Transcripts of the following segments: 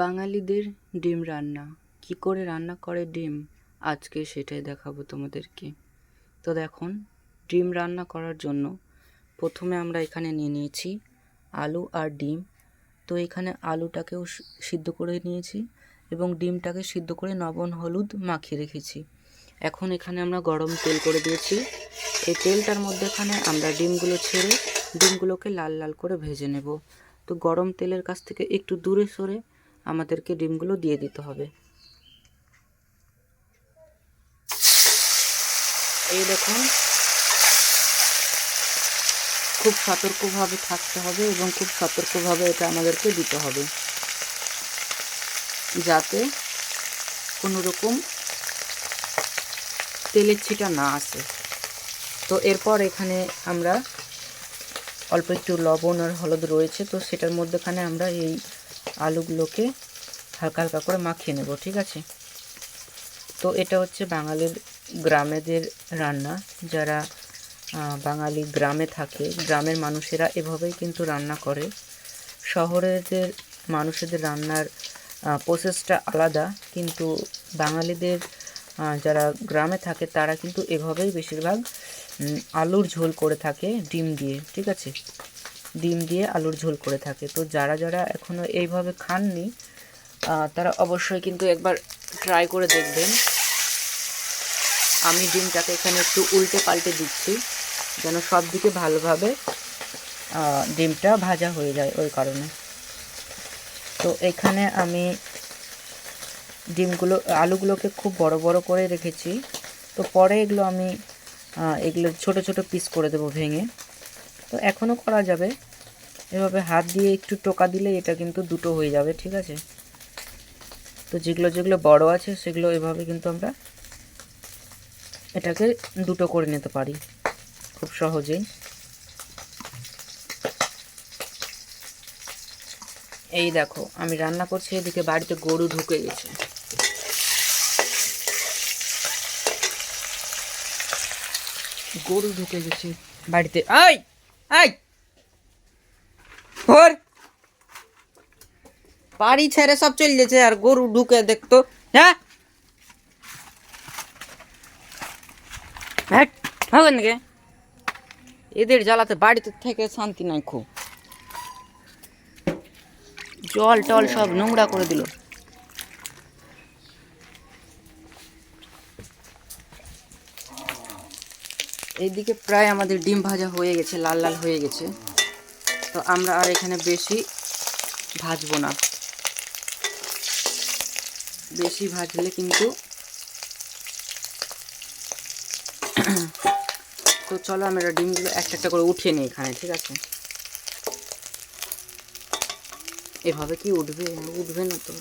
বাঙালিদের ডিম রান্না। কি করে রান্না করে ডিম? আজকে সেটাই দেখাবো তোমাদেরকে। তো দেখুন, ডিম রান্না করার জন্য প্রথমে আমরা এখানে নিয়ে নিয়েছি আলু আর ডিম। তো এখানে আলুটাকেও সিদ্ধ করে নিয়েছি এবং ডিমটাকে সিদ্ধ করে নবন হলুদ মাখিয়ে রেখেছি। এখন এখানে আমরা গরম তেল করে দিয়েছি। এই তেলটার মধ্যে এখানে আমরা ডিমগুলো ছেড়ে ডিমগুলোকে লাল লাল করে ভেজে নেব। তো গরম তেলের কাছ থেকে একটু দূরে সরে আমাদেরকে ডিমগুলো দিয়ে দিতে হবে। এই দেখুন, খুব সতর্কভাবে থাকতে হবে এবং খুব সতর্কভাবে এটা আমাদেরকে দিতে হবে। যাতে কোনো রকম তেলের ছিটা না আসে। তো এরপর এখানে আমরা অল্প একটু লবণ আর হলুদ রয়েছে, তো সেটার মধ্যেখানে আমরা এই আলুগুলোকে হালকা হালকা করে মাখিয়ে নেব, ঠিক আছে? তো এটা হচ্ছে বাঙালির, গ্রামেদের রান্না। যারা বাঙালি গ্রামে থাকে, গ্রামের মানুষেরা এভাবেই কিন্তু রান্না করে। শহরেদের মানুষেদের রান্নার প্রসেসটা আলাদা, কিন্তু বাঙালিদের যারা গ্রামে থাকে তারা কিন্তু এভাবেই বেশিরভাগ আলুর ঝোল করে থাকে ডিম দিয়ে, ঠিক আছে? ডিম দিয়ে আলুর ঝোল করে থাকে। তো যারা যারা এখনও এইভাবে খাননি তারা অবশ্যই কিন্তু একবার ট্রাই করে দেখবেন। আমি ডিমটাকে এখানে একটু উল্টে পাল্টে দিচ্ছি, যেন সব দিকে ভালোভাবে ডিমটা ভাজা হয়ে যায় ওই কারণে। তো এখানে আমি ডিমগুলো, আলুগুলোকে খুব বড় বড় করে রেখেছি। তো পরে এগুলো আমি এগুলো ছোট ছোট পিস করে দেবো ভেঙে। তো এখনও করা যাবে। এভাবে হাত দিয়ে একটু টোকা দিলে এটা কিন্তু দুটো হয়ে যাবে, ঠিক আছে? তো যেগুলো যেগুলো বড় আছে, সেগুলো এভাবে কিন্তু আমরা এটাকে দুটো করে নিতে পারি, খুব সহজেই। এই দেখো, আমি রান্না করছি, এদিকে বাড়িতে গরু ঢুকে গেছে। গরু ঢুকে গেছে বাড়িতে। আই আই ওর বাড়ি ছেড়ে সব চলে গেছে আর গরু ঢুকে দেখতো। হ্যাঁ? হ্যাঁ হবে নাকি? এদের জ্বালাতে বাড়িতে থেকে শান্তি নাই খুব। জল টল সব নোংরা করে দিল। এইদিকে প্রায় আমাদের ডিম ভাজা হয়ে গেছে, লাল লাল হয়ে গেছে। তো আমরা আর এখানে বেশি ভাজবো না। বেশি ভাজলে কিন্তু তো চলো আমরা ডিমগুলো একটা একটা করে উঠিয়ে নিই এখানে, ঠিক আছে? এভাবে কি উঠবে? উঠবে না তো।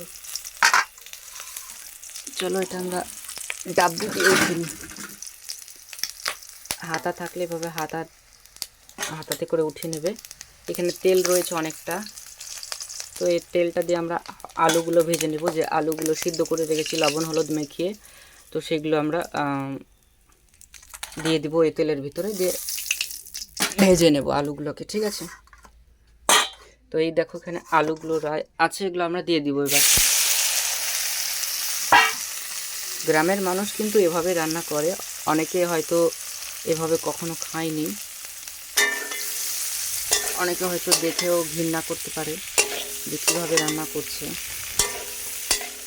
চলো এটা আমরা ডাব্বু দিয়ে উঠে নিই। হাতা থাকলে এভাবে হাতা, হাতাতে করে উঠে নেবে। এখানে তেল রয়েছে অনেকটা। তো এই তেলটা দিয়ে আমরা আলুগুলো ভেজে নেব। যে আলুগুলো সিদ্ধ করে রেখেছি, লবণ, হলুদ মেখিয়ে তো সেগুলো আমরা দিয়ে দিব এই তেলের ভিতরে দিয়ে ভেজে নেব আলুগুলোকে, ঠিক আছে? তো এই দেখো এখানে আলুগুলো রা- আছে, এগুলো আমরা দিয়ে দিব এবার। গ্রামের মানুষ কিন্তু এভাবে রান্না করে। অনেকে হয়তো এভাবে কখনো খাইনি। অনেকে হয়তো দেখেও ঘৃণা করতে পারে যে কীভাবে রান্না করছে।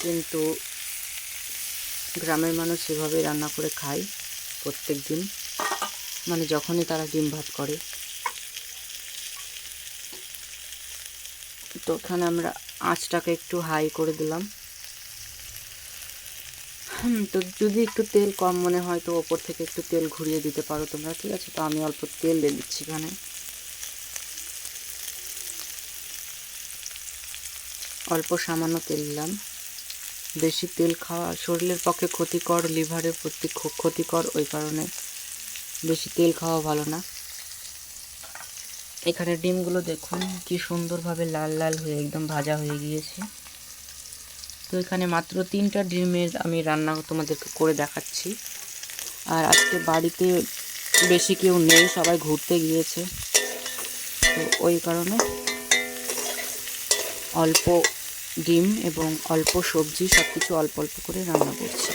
কিন্তু গ্রামের মানুষ সেভাবে রান্না করে খায় প্রত্যেক দিন মানে যখনই তারা ডিম ভাত করে। তো ওখানে আমরা আঁচটাকে একটু হাই করে দিলাম। তো যদি একটু তেল কম মনে হয় তো ওপর থেকে একটু তেল ঘুরিয়ে দিতে পারো তোমরা, ঠিক আছে? তো আমি অল্প তেল দিয়ে দিচ্ছি এখানে। অল্প সামান্য তেল দিলাম বেশি তেল খাওয়া শরীরের পক্ষে ক্ষতিকর, লিভারের প্রতি ক্ষতিকর, ওই কারণে বেশি তেল খাওয়া ভালো না। এখানে ডিমগুলো দেখুন, কি সুন্দরভাবে লাল লাল হয়ে একদম ভাজা হয়ে গিয়েছে। তো এখানে মাত্র তিনটা ডিমের আমি রান্না তোমাদেরকে করে দেখাচ্ছি। আর আজকে বাড়িতে বেশি কেউ নেই, সবাই ঘুরতে গিয়েছে। তো ওই কারণে অল্প ডিম এবং অল্প সবজি সব কিছু অল্প অল্প করে রান্না করছি।